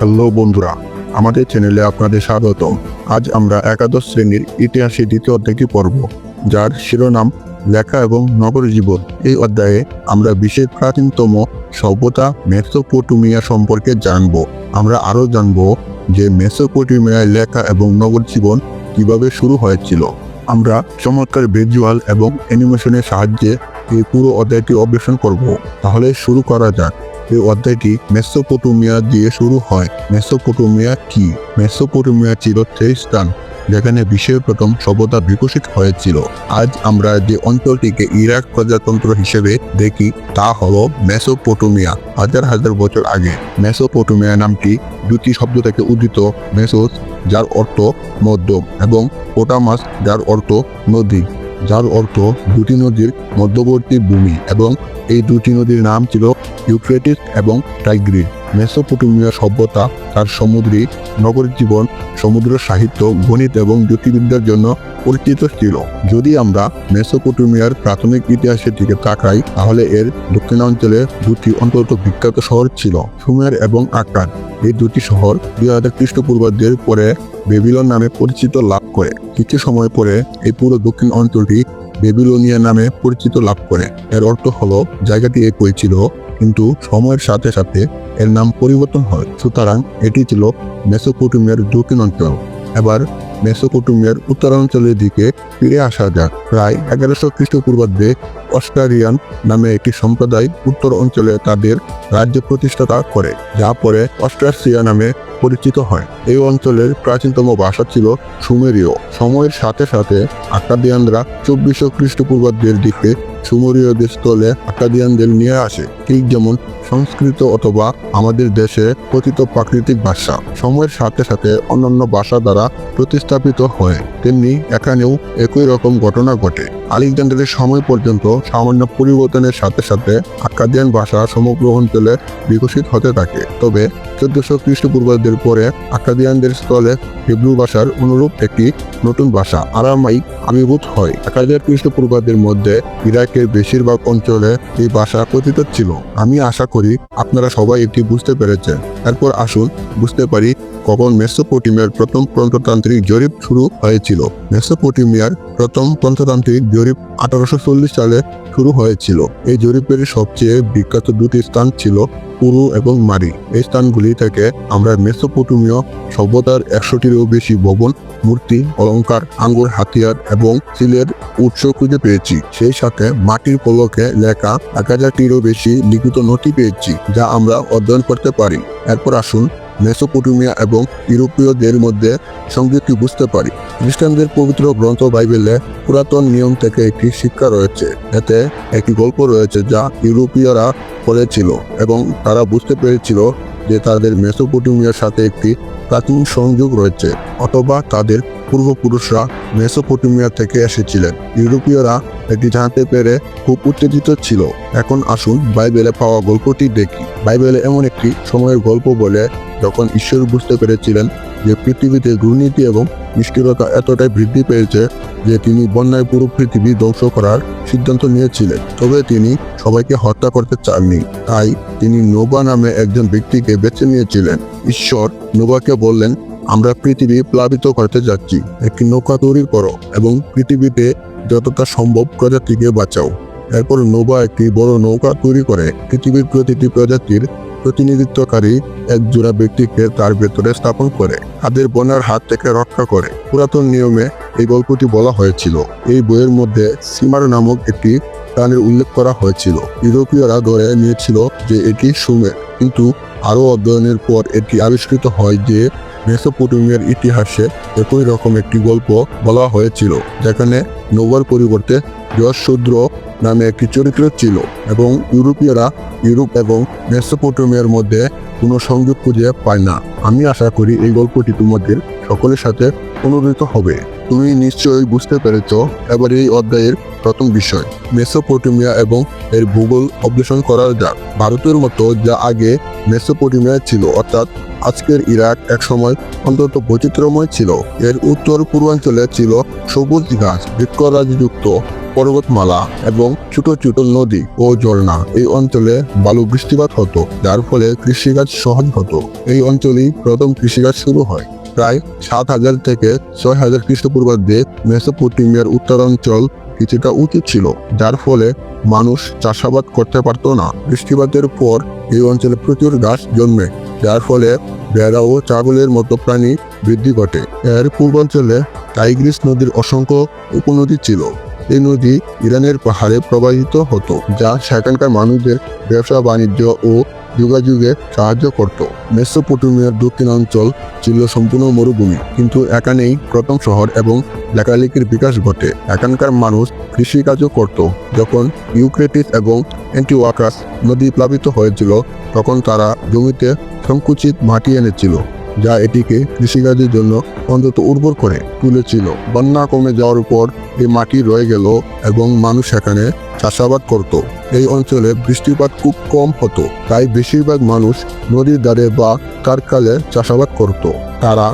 Hello বন্ধুরা, আমাদের চ্যানেলে আপনাদের স্বাগতম। আজ আমরা একাদশ শ্রেণির ইতিহাসে দ্বিতীয় অধ্যায়টি পড়ব, যার শিরোনাম লেখা এবং নগর জীবন এই অধ্যায়ে আমরা বিশ্বের প্রাচীনতম সভ্যতা মেসোপোটোমিয়া সম্পর্কে জানব। আমরা আরও জানব যে মেসোপটেমিয়ায় লেখা এবং নগর জীবন কীভাবে শুরু হয়েছিল। আমরা চমৎকার ভিজুয়াল এবং অ্যানিমেশনের সাহায্যে এই পুরো অধ্যায়টি অন্বেষণ করব। তাহলে শুরু করা যাক। এই অধ্যায়টি মেসোপটেমিয়া দিয়ে শুরু হয়। মেসোপটেমিয়া কি? মেসোপটেমিয়া ছিল সেই স্থান, যেখানে বিশ্বের প্রথম সভ্যতা বিকশিত হয়েছিল। আজ আমরা যে অঞ্চলটিকে ইরাক প্রজাতন্ত্র হিসেবে দেখি, তা হল মেসোপটেমিয়া। হাজার হাজার বছর আগে, মেসোপটেমিয়া নামটি দুটি শব্দ থেকে উদিত মেসোস, যার অর্থ মধ্যম, এবং পোটামাস, যার অর্থ নদী। যার অর্থ দুটি নদীর মধ্যবর্তী ভূমি এবং এই দুটি নদীর নাম ছিল ইউক্রেটিস এবং টাইগ্রিস। মেসোপটেমিয়া সভ্যতা তার সমুদ্রী নগর জীবন, সমুদ্র সাহিত্য, গণিত এবং জ্যোতির্বিদ্যার জন্য পরিচিত ছিল। যদি আমরা মেসোপটেমিয়ার প্রাথমিক ইতিহাসের দিকে তাকাই, তাহলে এর দক্ষিণাঞ্চলে দুটি অন্তত বিখ্যাত শহর ছিল, সুমের এবং আকার এই দুটি শহর দুই হাজার খ্রিস্টপূর্বাব্দের পরে বেবিলন নামে পরিচিত লাভ করে। কিছু সময় পরে এই পুরো দক্ষিণ অঞ্চলটি বেবিলোনিয়া নামে পরিচিত লাভ করে। এর অর্থ হলো, জায়গাটি একই ছিল কিন্তু সময়ের সাথে সাথে এর নাম পরিবর্তন হয়। সুতরাং এটি ছিল মেসোপটেমিয়ার দক্ষিণ অঞ্চল। এবার মেসোপটেমিয়ার উত্তরাঞ্চলের দিকে ফিরে আসা যাক। প্রায় এগারোশো খ্রিস্টপূর্বাব্দে অস্ট্রারিয়ান নামে একটি সম্প্রদায় উত্তর অঞ্চলে তাদের রাজ্য প্রতিষ্ঠাতা করে, যা পরে অস্ট্রাসিয়া নামে পরিচিত হয়। এই অঞ্চলের প্রাচীনতম ভাষা ছিল সুমেরীয়। সময়ের সাথে সাথে আকাদিয়ানরা চব্বিশশো খ্রিস্টপূর্বাব্দের দিকে সুমেরীয়দের স্থলে আকাদিয়ানদের নিয়ে আসে। ঠিক যেমন সংস্কৃত অথবা আমাদের দেশে কথিত প্রাকৃতিক ভাষা। সময়ের সাথে সাথে অন্যান্য ভাষা দ্বারা প্রতিস্থাপিত হয়। তেমনি এখানেও একই রকম ঘটনা ঘটে। আলেকজান্ডারের সময় পর্যন্ত সামান্য পরিবর্তনের সাথে সাথে আকাদিয়ান ভাষা সমগ্র অঞ্চলে বিকশিত হতে থাকে। তবে চোদ্দশো খ্রিস্টপূর্বাব্দের পরে আকাদিয়ানদের স্থলে হিব্রু ভাষার অনুরূপ একটি নতুন ভাষা আরামাইক আবির্ভূত হয়। এক হাজার খ্রিস্টপূর্বাব্দের মধ্যে ইরাকের বেশিরভাগ অঞ্চলে এই ভাষা কথিত ছিল। আমি আশা করি আপনারা সবাই এটি বুঝতে পেরেছেন। এরপর আসুন বুঝতে পারি কখন মেসোপটেমিয়ার প্রথম প্রন্ততান্ত্রিক জরিপ শুরু হয়েছিল। মেসোপটেমিয়ার প্রথম প্রন্ততান্ত্রিক জরিপ আঠারোশো চল্লিশ সালে শুরু হয়েছিল। এই জরিপের সবচেয়ে বিখ্যাত দুটি স্থান ছিল পুরু এবং মারি। এই স্থানগুলি থেকে আমরা মেসোপটেমীয় সভ্যতার একশোটিরও বেশি ভবন, মূর্তি অলংকার আঙ্গুর, হাতিয়ার এবং সিলের উৎস খুঁজে পেয়েছি। সেই সাথে মাটির পলকে লেখা এক হাজারটিরও বেশি লিখিত নথি পেয়েছি, যা আমরা অধ্যয়ন করতে পারি। এরপর আসুন মেসোপটেমিয়া এবং ইউরোপীয়দের মধ্যে সংযুক্তি বুঝতে পারি। খ্রিস্টানদের পবিত্র গ্রন্থ বাইবেলে পুরাতন নিয়ম থেকে একটি শিক্ষা রয়েছে। এতে একটি গল্প রয়েছে যা ইউরোপীয়রা পড়েছিল এবং তারা বুঝতে পেরেছিল যে তাদের মেসোপটেমিয়ার সাথে একটি প্রাচীন সংযোগ রয়েছে অথবা তাদের পূর্বপুরুষরা মেসোপটেমিয়া থেকে এসেছিলেন। ইউরোপীয়রা এটি জানতে পেরে খুব উত্তেজিত ছিল। এখন আসুন বাইবেলে পাওয়া গল্পটি দেখি। বাইবেলে এমন একটি সময়ের গল্প বলে যখন ঈশ্বর বুঝতে পেরেছিলেন যে পৃথিবীতে দুর্নীতি এবং নিষ্ঠুরতা এতটাই বৃদ্ধি পেয়েছে যে তিনি বন্যায় পুরো পৃথিবী ধ্বংস করার সিদ্ধান্ত নিয়েছিলেন। তবে তিনি সবাইকে হত্যা করতে চাননি। তাই তিনি নোবা নামে একজন ব্যক্তিকে বেছে নিয়েছিলেন। ঈশ্বর নোবাকে বললেন, আমরা পৃথিবী প্লাবিত করতে যাচ্ছি। একটি নৌকা তৈরি করো এবং পৃথিবীতে যতটা সম্ভব প্রজাতিকে বাঁচাও। এরপর নোবা একটি বড় নৌকা তৈরি করে পৃথিবীর প্রতিটি প্রজাতির প্রতিনিধিত্বকারী এক জোড়া ব্যক্তিকে তার ভেতরে স্থাপন করে, তাদের বন্যার হাত থেকে রক্ষা করে। পুরাতন নিয়মে এই গল্পটি বলা হয়েছিল। এই বইয়ের মধ্যে সিমার নামক একটি প্রাণীর উল্লেখ করা হয়েছিল। ইউরোপীয়রা ধরে নিয়েছিল যে এটি সুমের। কিন্তু আরও অধ্যয়নের পর এটি আবিষ্কৃত হয় যে মেসোপটেমিয়ার ইতিহাসে একই রকম একটি গল্প বলা হয়েছিল, যেখানে নোবার পরিবর্তে যশশূদ্র নামে একটি চরিত্র ছিল এবং ইউরোপীয়রা ইউরোপ এবং মেসোপটেমিয়ার মধ্যে কোনো সংযোগ খুঁজে পায় না। আমি আশা করি এই গল্পটি তোমাদের সকলের সাথে অনুদিত হবে। তুমি নিশ্চয়ই বুঝতে পেরেছ এবার এই অধ্যায়ের প্রথম বিষয়। মেসোপটেমিয়া এবং এর ভূগোল অবলেষণ করা যাক। ভারতের মতো যা আগে মেসোপটেমিয়া ছিল, অর্থাৎ আজকের ইরাক একসময় অন্তত বৈচিত্র্যময় ছিল। এর উত্তর পূর্বাঞ্চলে ছিল সবুজ ঘাস বৃক্ষরাজযুক্ত পর্বতমালা এবং ছোট ছোট নদী ও ঝর্ণা। এই অঞ্চলে বালু বৃষ্টিপাত হতো, যার ফলে কৃষিকাজ সহজ হতো। এই অঞ্চলেই প্রথম কৃষিকাজ শুরু হয়। প্রায় সাত হাজার থেকে ছয় হাজার খ্রিস্টপূর্বাব্দে মেসোপটেমিয়ার উত্তরাঞ্চল কিছুটা উঁচু ছিল, যার ফলে মানুষ চাষাবাদ করতে পারতো না। বৃষ্টিপাতের পর এই অঞ্চলে প্রচুর গাছ জন্মে, যার ফলে ভেড়া ও ছাগলের মতো প্রাণী বৃদ্ধি ঘটে। এর পূর্বাঞ্চলে টাইগ্রিস নদীর অসংখ্য উপনদী ছিল। এই নদী ইরানের পাহাড়ে প্রবাহিত হতো, যা সেখানকার মানুষদের ব্যবসা, বাণিজ্য ও যোগাযোগে সাহায্য করত। মেসোপটেমিয়ার দক্ষিণাঞ্চল ছিল সম্পূর্ণ মরুভূমি। কিন্তু এখানেই প্রথম শহর এবং লেখালেখির বিকাশ ঘটে। এখানকার মানুষ কৃষিকাজও করত। যখন ইউক্রেটিস এবং অ্যান্টিওয়াকাস নদী প্লাবিত হয়েছিল, তখন তারা জমিতে সংকুচিত মাটি এনেছিল। যা এটিকে কৃষিকাজের জন্য অন্তত উর্বর করে তুলেছিল। বন্যা কমে যাওয়ার পর এই মাটি রয়ে গেল এবং মানুষ এখানে চাষাবাদ করত। এই অঞ্চলে বৃষ্টিপাত খুব কম হতো। তাই বেশিরভাগ মানুষ নদীর ধারে বা কারকালে চাষাবাদ করত। তারা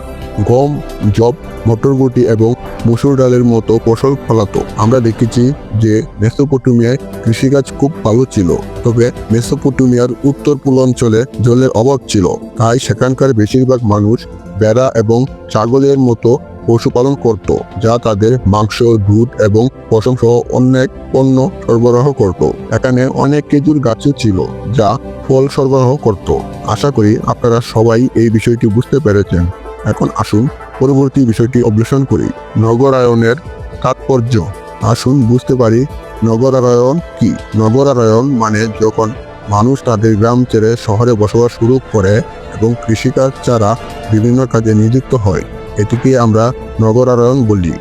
গম জব মটরগুটি এবং মুসুর ডালের মতো ফসল ফলাতো। আমরা দেখেছি যে মেসোপটেমিয়ায় কৃষিকাজ খুব ভালো ছিল, তবে মেসোপটেমিয়ার উত্তর পূর্বাঞ্চলে জলের অভাব ছিল। তাই সেখানকার বেশিরভাগ মানুষ বেড়া এবং ছাগলের মতো পশুপালন করত, যা তাদের মাংস, দুধ এবং পশম সহ অনেক পণ্য সরবরাহ করত। এখানে অনেক খেজুর গাছও ছিল, যা ফল সরবরাহ করত। আশা করি আপনারা সবাই এই বিষয়টি বুঝতে পেরেছেন। এখন আসুন পরবর্তী বিষয়টি অবলোশন করি। নগরায়নের তাৎপর্য। আসুন বুঝতে পারি নগরায়ন কি। নগরায়ন মানে যখন মানুষ তাদের গ্রাম ছেড়ে শহরে বসবাস শুরু করে এবং কৃষিকাজ ছাড়া বিভিন্ন কাজে নিযুক্ত হয়। এটিকে আমরা নগরায়ন বলি।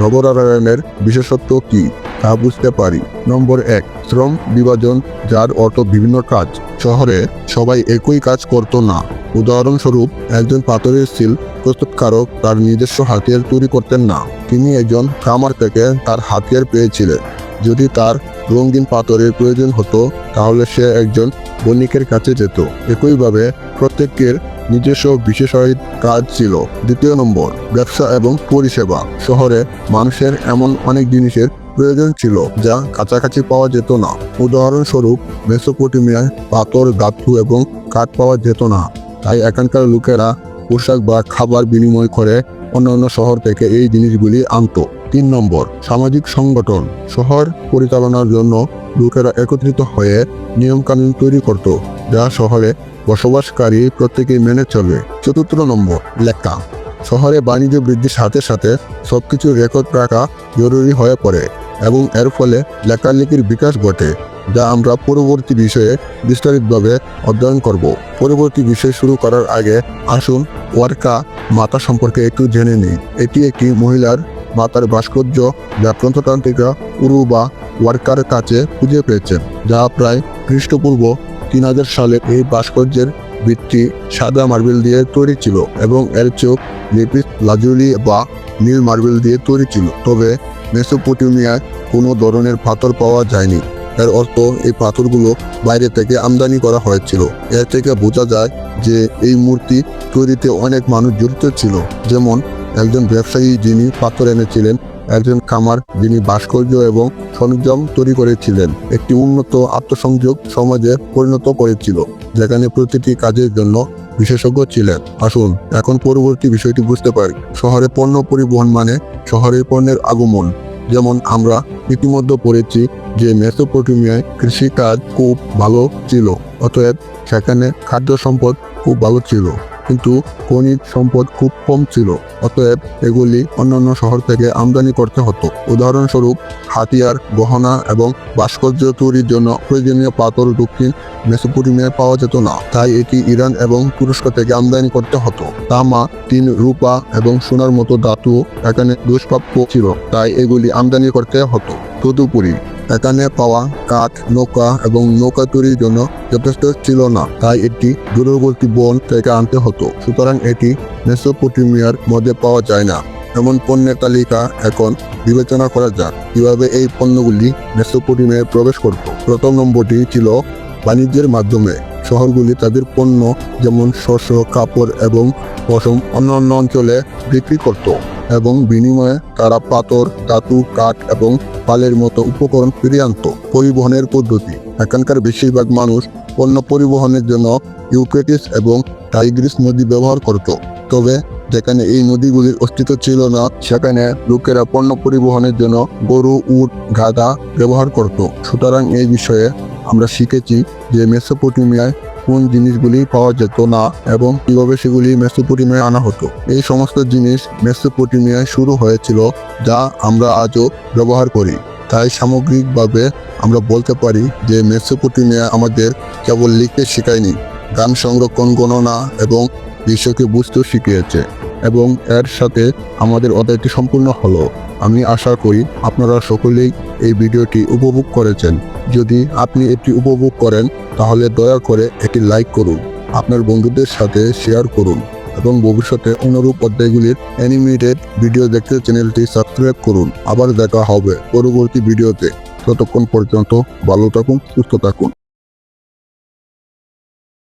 নগরায়নের বিশেষত্ব কি? তা বুঝতে পারি। নম্বর এক, শ্রম বিভাজন, যার অর্থ বিভিন্ন কাজ। শহরে সবাই একই কাজ করত না। উদাহরণস্বরূপ, একজন পাথরের সিল প্রস্তুতকারক তার নিজস্ব হাতিয়ার তৈরি করতেন না। তিনি একজন কামার থেকে তার হাতিয়ার পেয়েছিলেন। যদি তার রঙিন পাথরের প্রয়োজন হতো, তাহলে সে একজন বণিকের কাছে যেত। একইভাবে প্রত্যেকের নিজস্ব বিশেষায়িত কাজ ছিল। দ্বিতীয় নম্বর, ব্যবসা এবং পরিষেবা। শহরে মানুষের এমন অনেক জিনিসের প্রয়োজন ছিল যা কাছাকাছি পাওয়া যেত না। উদাহরণস্বরূপ, মেসোপটেমিয়ায় পাথর, ধাতু এবং কাঠ পাওয়া যেত না। তাই এখানকার লোকেরা পোশাক বা খাবার বিনিময় করে অন্যান্য শহর থেকে এই জিনিসগুলি আনতো। তিন নম্বর, সামাজিক সংগঠন। শহর পরিচালনার জন্য লোকেরা একত্রিত হয়ে নিয়মকানুন তৈরি করত, যা শহরে বসবাসকারী প্রত্যেকেই মেনে চলবে চতুর্থ নম্বর, লেখা। শহরে বাণিজ্য বৃদ্ধির সাথে সাথে সবকিছু রেকর্ড রাখা জরুরি হয়ে পড়ে এবং এর ফলে লেখালেখির বিকাশ ঘটে, যা আমরা পরবর্তী বিষয়ে বিস্তারিতভাবে অধ্যয়ন করব। পরবর্তী বিষয় শুরু করার আগে আসুন ওয়ার্কা মাতা সম্পর্কে একটু জেনে নিই। এটি একটি মহিলার মাতার ভাস্কর্য যা গ্রন্থতান্ত্রিকা উরু বা ওয়ার্কার কাছে খুঁজে পেয়েছেন, যা প্রায় খ্রিস্টপূর্ব তিন হাজার সালে এই ভাস্কর্যের ভিত্তি সাদা মার্বেল দিয়ে তৈরি ছিল এবং এর চোখ লিপিস লাজুলি বা নীল মার্বেল দিয়ে তৈরি ছিল। তবে মেসোপটেমিয়ায় কোনো ধরনের পাথর পাওয়া যায়নি। এর অর্থ এই পাথরগুলো বাইরে থেকে আমদানি করা হয়েছিল। এর থেকে বোঝা যায় যে এই মূর্তি তৈরিতে অনেক মানুষ জড়িত ছিল। যেমন একজন ব্যবসায়ী যিনি পাথর এনেছিলেন একজন খামার যিনি ভাস্কর্য এবং সরঞ্জাম তৈরি করেছিলেন। একটি উন্নত আত্মসংযোগ সমাজে পরিণত করেছিল, যেখানে প্রতিটি কাজের জন্য বিশেষজ্ঞ ছিলেন। আসুন, এখন পরবর্তী বিষয়টি বুঝতে পারি। শহরে পণ্য পরিবহন মানে শহরের পণ্যের আগমন। যেমন আমরা ইতিমধ্যে পড়েছি যে মেসোপটেমিয়ায় কৃষিকাজ খুব ভালো ছিল, অতএব সেখানে খাদ্য সম্পদ খুব ভালো ছিল। কিন্তু খনিজ সম্পদ খুব কম ছিল। অতএব এগুলি অন্যান্য শহর থেকে আমদানি করতে হতো। উদাহরণস্বরূপ, হাতিয়ার, গহনা এবং ভাস্কর্য তৈরির জন্য প্রয়োজনীয় পাথর দক্ষিণ মেসোপটেমিয়ায় পাওয়া যেত না। তাই এটি ইরান এবং তুরস্ক থেকে আমদানি করতে হতো। তামা তিন রূপা এবং সোনার মতো ধাতু এখানে দুষ্প্রাপ্য ছিল। তাই এগুলি আমদানি করতে হতো। তদুপরি এখানে পাওয়া কাঠ, নৌকা এবং নৌকা তৈরির জন্য যথেষ্ট ছিল না। তাই এটি দূরবর্তী বন থেকে আনতে হতো। সুতরাং এটি মেসোপটেমিয়ার মধ্যে পাওয়া যায় না। এমন পণ্যের তালিকা এখন বিবেচনা করা যাক। কীভাবে এই পণ্যগুলি মেসোপটেমিয়ায় প্রবেশ করত? প্রথম নম্বরটি ছিল বাণিজ্যের মাধ্যমে। শহরগুলি তাদের পণ্য যেমন শস্য, কাপড় এবং পশম অন্যান্য অঞ্চলে বিক্রি করত। এবং বিনিময়ে তারা পাথর, ধাতু, কাঠ এবং পালের মতো উপকরণ ফিরিয়ে আনত। পরিবহনের পদ্ধতি। এখানকার বেশিরভাগ মানুষ পণ্য পরিবহনের জন্য ইউক্রেটিস এবং টাইগ্রিস নদী ব্যবহার করত। তবে যেখানে এই নদীগুলির অস্তিত্ব ছিল না, সেখানে লোকেরা পণ্য পরিবহনের জন্য গরু, উট, গাধা ব্যবহার করত। সুতরাং এই বিষয়ে আমরা শিখেছি যে মেসোপটেমিয়ায় কোন জিনিসগুলি পাওয়া যেত না এবং কীভাবে সেগুলি মেসোপটেমিয়ায় আনা হতো। এই সমস্ত জিনিস মেসোপটেমিয়ায় শুরু হয়েছিল, যা আমরা আজও ব্যবহার করি। তাই সামগ্রিকভাবে আমরা বলতে পারি যে মেসোপটেমিয়া আমাদের কেবল লিখতে শেখায়নি, গান সংরক্ষণ, গণনা এবং বিশ্বকে বুঝতেও শিখিয়েছে এবং এর সাথে আমাদের অধ্যায়টি সম্পূর্ণ হলো। আমি আশা করি আপনারা সকলেই এই ভিডিওটি উপভোগ করেছেন। যদি আপনি এটি উপভোগ করেন, তাহলে দয়া করে এটি লাইক করুন, আপনার বন্ধুদের সাথে শেয়ার করুন এবং ভবিষ্যতে অনুরূপ অধ্যায়গুলির অ্যানিমেটেড ভিডিও দেখতে চ্যানেলটি সাবস্ক্রাইব করুন। আবার দেখা হবে পরবর্তী ভিডিওতে। ততক্ষণ পর্যন্ত ভালো থাকুন, সুস্থ থাকুন।